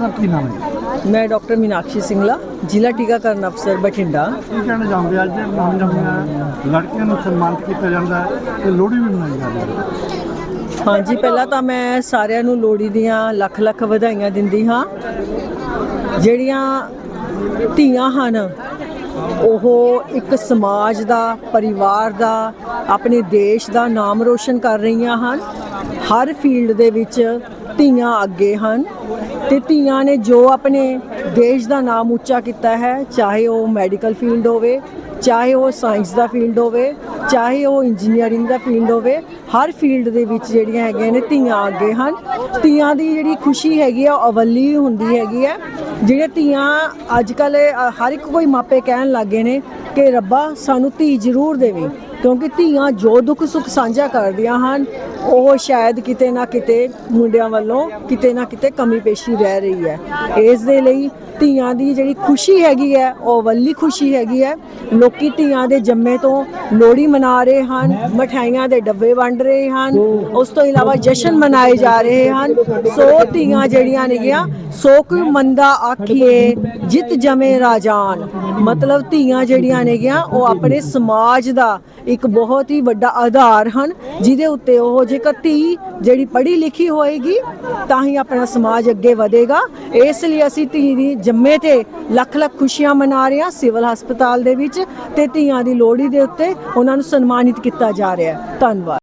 ਸਾਹਿਬ ਕੀ ਨਾਮ ਹੈ ਮੈਂ ਡਾਕਟਰ ਮੀਨਾਕਸ਼ੀ ਸਿੰਗਲਾ ਜ਼ਿਲ੍ਹਾ ਟੀਕਾਕਰਨ ਅਫਸਰ ਬਠਿੰਡਾ। ਕੀ ਕਹਿਣਾ ਚਾਹੁੰਦੇ ਅੱਜ ਨੌਂ ਜੰਮੀਆਂ ਲੜਕੀਆਂ ਨੂੰ ਸਨਮਾਨਿਤ ਕੀਤਾ ਜਾਂਦਾ ਹੈ ਤੇ ਲੋਹੜੀ ਵੀ ਮਨਾਈ ਜਾਂਦੀ ਹੈ। ਹਾਂਜੀ ਪਹਿਲਾਂ ਤਾਂ ਮੈਂ ਸਾਰਿਆਂ ਨੂੰ ਲੋਹੜੀ ਦੀਆਂ ਲੱਖ ਲੱਖ ਵਧਾਈਆਂ ਦਿੰਦੀ ਹਾਂ। ਜਿਹੜੀਆਂ ਧੀਆਂ ਹਨ ਉਹ ਇੱਕ ਸਮਾਜ ਦਾ ਪਰਿਵਾਰ ਦਾ ਆਪਣੇ ਦੇਸ਼ ਦਾ ਨਾਮ ਰੋਸ਼ਨ ਕਰ ਰਹੀਆਂ ਹਨ। ਹਰ ਫੀਲਡ ਦੇ ਵਿੱਚ ਧੀਆਂ ਅੱਗੇ ਹਨ ਤੇ ਧੀਆਂ ਨੇ ਜੋ ਆਪਣੇ ਦੇਸ਼ ਦਾ ਨਾਮ ਉੱਚਾ ਕੀਤਾ ਹੈ, ਚਾਹੇ ਉਹ ਮੈਡੀਕਲ ਫੀਲਡ ਹੋਵੇ, ਚਾਹੇ ਉਹ ਸਾਇੰਸ ਦਾ ਫੀਲਡ ਹੋਵੇ, ਚਾਹੇ ਉਹ ਇੰਜੀਨੀਅਰਿੰਗ ਦਾ ਫੀਲਡ ਹੋਵੇ, ਹਰ ਫੀਲਡ ਦੇ ਵਿੱਚ ਜਿਹੜੀਆਂ ਹੈਗੀਆਂ ਨੇ ਧੀਆਂ ਅੱਗੇ ਹਨ। ਧੀਆਂ ਦੀ ਜਿਹੜੀ ਖੁਸ਼ੀ ਹੈਗੀ ਆ, ਉਹ ਅਵੱਲੀ ਹੁੰਦੀ ਹੈਗੀ ਹੈ ਜਿਹੜੇ ਧੀਆਂ ਅੱਜ ਕੱਲ ਹਰ ਇੱਕ ਕੋਈ ਮਾਪੇ ਕਹਿਣ ਲੱਗੇ ਨੇ ਕਿ ਰੱਬਾ ਸਾਨੂੰ ਧੀ ਜ਼ਰੂਰ ਦੇਵੇ। ਕਿਉਂਕਿ ਧੀਆਂ ਜੋ ਦੁੱਖ ਸੁੱਖ ਸਾਂਝਾ ਕਰਦੀਆਂ ਹਨ, ਉਹ ਸ਼ਾਇਦ ਕਿਤੇ ਨਾ ਕਿਤੇ ਮੁੰਡਿਆਂ ਵੱਲੋਂ ਕਿਤੇ ਨਾ ਕਿਤੇ ਕਮੀ ਪੇਸ਼ੀ ਰਹਿ ਰਹੀ ਹੈ। ਇਸ ਦੇ ਲਈ ਧੀਆਂ ਦੀ ਜਿਹੜੀ ਖੁਸ਼ੀ ਹੈਗੀ ਹੈ, ਉਹ ਵੱਲੀ ਖੁਸ਼ੀ ਹੈਗੀ ਹੈ। ਲੋਕੀ ਧੀਆਂ ਦੇ ਜੰਮੇ ਤੋਂ ਲੋਹੜੀ ਮਨਾ ਰਹੇ ਹਨ ਮਠਾਈਆਂ ਦੇ ਡੱਬੇ ਵੰਡ ਰਹੇ ਹਨ, ਉਸ ਤੋਂ ਇਲਾਵਾ ਜਸ਼ਨ ਮਨਾਏ ਜਾ ਰਹੇ ਹਨ। ਸੋ ਧੀਆਂ ਜਿਹੜੀਆਂ ਨੇਗੀਆਂ ਸੋਕ ਕੋਈ ਮੰਦਾ ਆਖੀਏ, ਜਿਤ ਜਮੇ ਰਾਜਾਨ। ਮਤਲਬ ਧੀਆਂ ਜਿਹੜੀਆਂ ਨੇਗੀਆਂ, ਉਹ ਆਪਣੇ ਸਮਾਜ ਦਾ ਇੱਕ ਬਹੁਤ ਹੀ ਵੱਡਾ ਆਧਾਰ ਹਨ, ਜਿਹਦੇ ਉੱਤੇ ਉਹ ਜੇਕਰ ਧੀ ਜਿਹੜੀ ਪੜ੍ਹੀ ਲਿਖੀ ਹੋਏਗੀ, ਤਾਂ ਹੀ ਆਪਣਾ ਸਮਾਜ ਅੱਗੇ ਵਧੇਗਾ। ਇਸ ਲਈ ਅਸੀਂ ਧੀ ਦੀ ਜੰਮੇ ਤੇ ਲੱਖ ਲੱਖ ਖੁਸ਼ੀਆਂ ਮਨਾ ਰਹੇ ਹਾਂ, ਸਿਵਲ ਹਸਪਤਾਲ ਦੇ ਵਿੱਚ ਤੇ ਧੀਆਂ ਦੀ ਲੋਹੜੀ ਦੇ ਉੱਤੇ ਉਹਨਾਂ ਨੂੰ ਸਨਮਾਨਿਤ ਕੀਤਾ ਜਾ ਰਿਹਾ ਹੈ। ਧੰਨਵਾਦ।